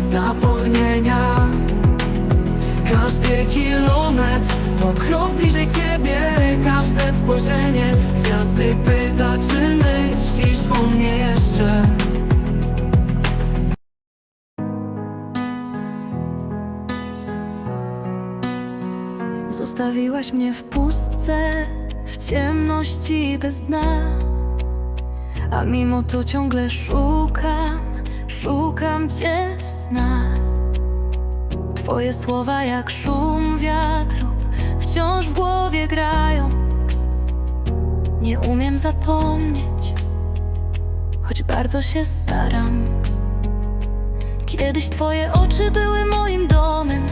zapomnienia Każdy kilometr to krok bliżej ciebie Każde spojrzenie gwiazdy pyta Czy myślisz o mnie jeszcze? Zostawiłaś mnie w pustce, w ciemności bez dna. A mimo to ciągle szukam, szukam cię w snach. Twoje słowa jak szum wiatru wciąż w głowie grają. Nie umiem zapomnieć, choć bardzo się staram. Kiedyś twoje oczy były moim domem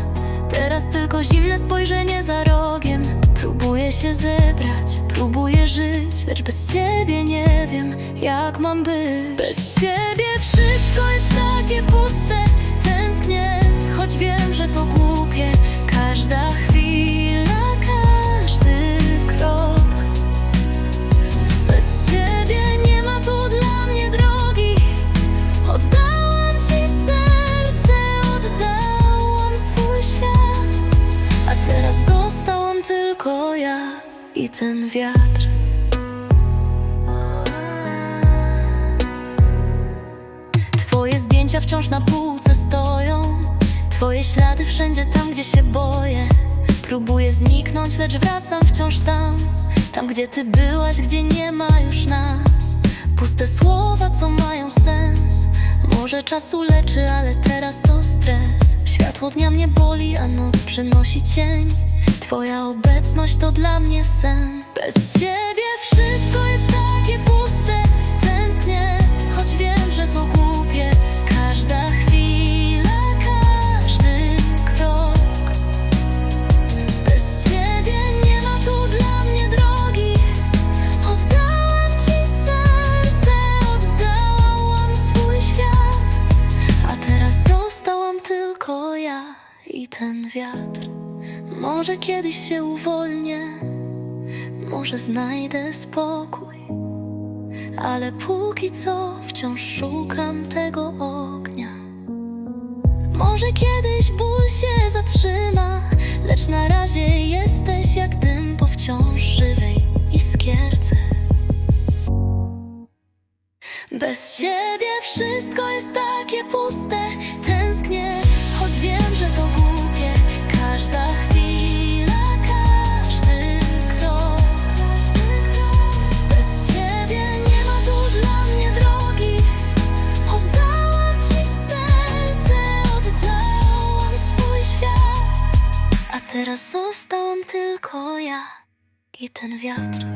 Teraz tylko zimne spojrzenie za rogiem Próbuję się zebrać, próbuję żyć Lecz bez ciebie nie wiem, jak mam być. Bez ciebie wszystko jest takie puste i ten wiatr. Twoje zdjęcia wciąż na półce stoją. Twoje ślady wszędzie tam, gdzie się boję. Próbuję zniknąć, lecz wracam wciąż tam. Tam, gdzie ty byłaś, gdzie nie ma już nas. Puste słowa, co mają sens. Może czasu leczy, ale teraz to stres. Światło dnia mnie boli, a noc przynosi cień Twoja obecność to dla mnie sen. Bez ciebie wszystko jest takie puste. Tęsknię, choć wiem, że to głupie. Każda chwila, każdy krok. Bez ciebie nie ma tu dla mnie drogi. Oddałam ci serce, oddałam swój świat. A teraz zostałam tylko ja i ten wiatr Może kiedyś się uwolnię Może znajdę spokój Ale póki co wciąż szukam tego ognia może kiedyś ból się zatrzyma, lecz na razie jesteś jak dym po wciąż żywej iskierce. Bez ciebie wszystko jest takie teraz zostałam tylko ja i ten wiatr